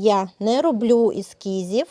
Я не роблю ескізів,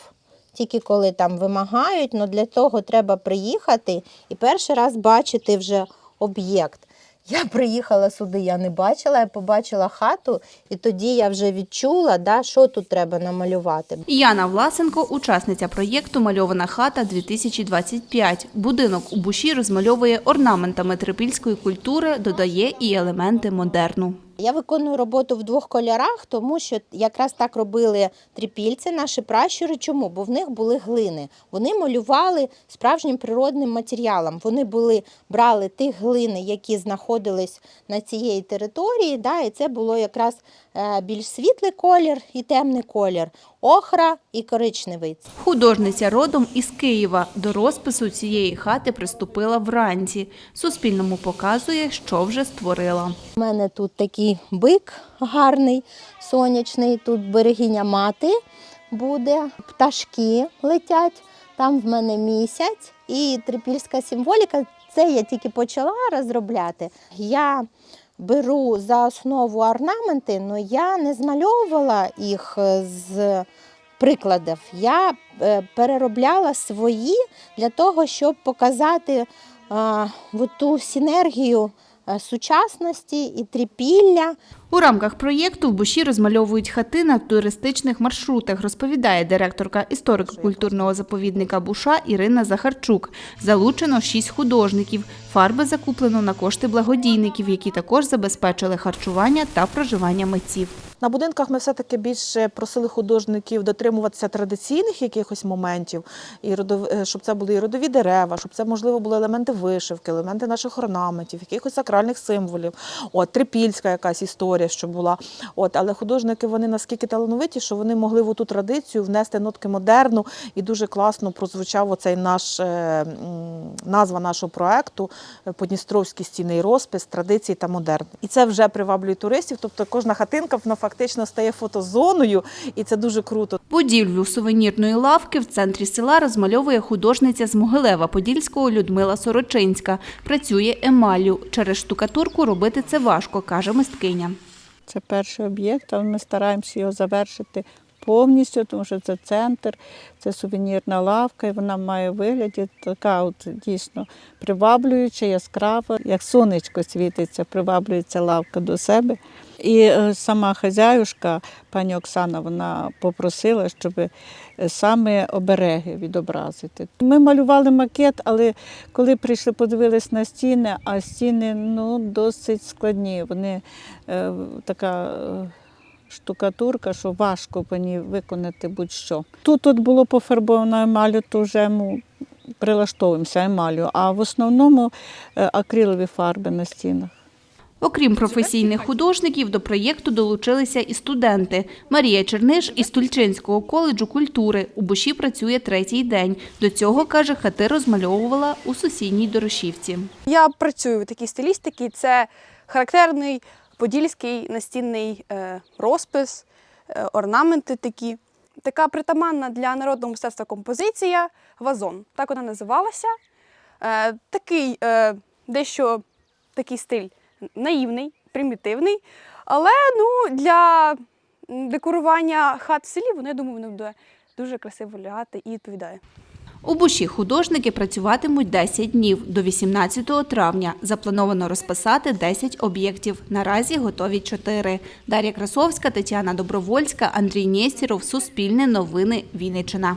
тільки коли там вимагають, але для того треба приїхати і перший раз бачити вже об'єкт. Я приїхала сюди, я не бачила, я побачила хату, і тоді я вже відчула, да, що тут треба намалювати. Яна Власенко, учасниця проєкту Мальована хата 2025. Будинок у Буші розмальовує орнаментами трипільської культури, додає і елементи модерну. Я виконую роботу в двох кольорах, тому що якраз так робили трипільці, наші пращури. Чому? Бо в них були глини. Вони малювали справжнім природним матеріалом. Вони були, брали ті глини, які знаходились на цієї території, да, і це було якраз е, більш світлий колір і темний колір, охра і коричневий. Художниця родом із Києва. До розпису цієї хати приступила вранці. Суспільному показує, що вже створила. У мене тут такий бик гарний, сонячний, тут берегиня мати буде, пташки летять, там в мене місяць і трипільська символіка. Це я тільки почала розробляти. Я беру за основу орнаменти, але я не змальовувала їх е, з прикладів. Я е, переробляла свої для того, щоб показати а, ту синергію сучасності і трипілля. У рамках проєкту в Буші розмальовують хати на туристичних маршрутах, розповідає директорка історико-культурного заповідника Буша Ірина Захарчук. Залучено шість художників. Фарби закуплено на кошти благодійників, які також забезпечили харчування та проживання митців. На будинках ми все-таки більше просили художників дотримуватися традиційних якихось моментів, і е, щоб це були і родові дерева, щоб це можливо були елементи вишивки, елементи наших орнаментів, якихось сакральних символів. От трипільська якась історія, що була. От, але художники вони наскільки талановиті, що вони могли в ту традицію внести нотки модерну, і дуже класно прозвучав оцей наш е, назва нашого проекту е, Подністровський стінний розпис, традиції та модерн. І це вже приваблює туристів. Тобто кожна хатинка вона фактично стає фотозоною, і це дуже круто. Будівлю сувенірної лавки в центрі села розмальовує художниця з Могилева Подільського Людмила Сорочинська. Працює емаллю. Через штукатурку робити це важко, каже мисткиня. Це перший об'єкт, але ми стараємося його завершити повністю, тому що це центр, це сувенірна лавка, і вона має вигляді така от дійсно приваблююча, яскрава, як сонечко світиться, приваблюється лавка до себе. І е, сама хазяюшка, пані Оксана, вона попросила, щоб е, саме обереги відобразити. Ми малювали макет, але коли прийшли, подивились на стіни, а стіни ну, досить складні. Вони е, така. Штукатурка, що важко по ній виконати будь-що. Тут тут було пофарбовано емалю, то вже ми прилаштовуємося емалю, а в основному е, акрилові фарби на стінах. Окрім професійних художників, до проєкту долучилися і студенти. Марія Черниш із Тульчинського коледжу культури. У Буші працює третій день. До цього, каже, хати розмальовувала у сусідній Дорошівці. Я працюю в такій стилістиці. Це характерний подільський настінний е, розпис, е, орнаменти такі. Така притаманна для народного мистецтва композиція вазон. Так вона називалася. Е, такий дещо такий стиль наївний, примітивний. Але ну, для декорування хат в селі, вони, я думаю, воно буде дуже красиво лягати і відповідає. У Буші художники працюватимуть 10 днів до 18 травня. Заплановано розписати 10 об'єктів. Наразі готові 4. Дар'я Красовська, Тетяна Добровольська, Андрій Нєстіров, Суспільне новини, Вінниччина.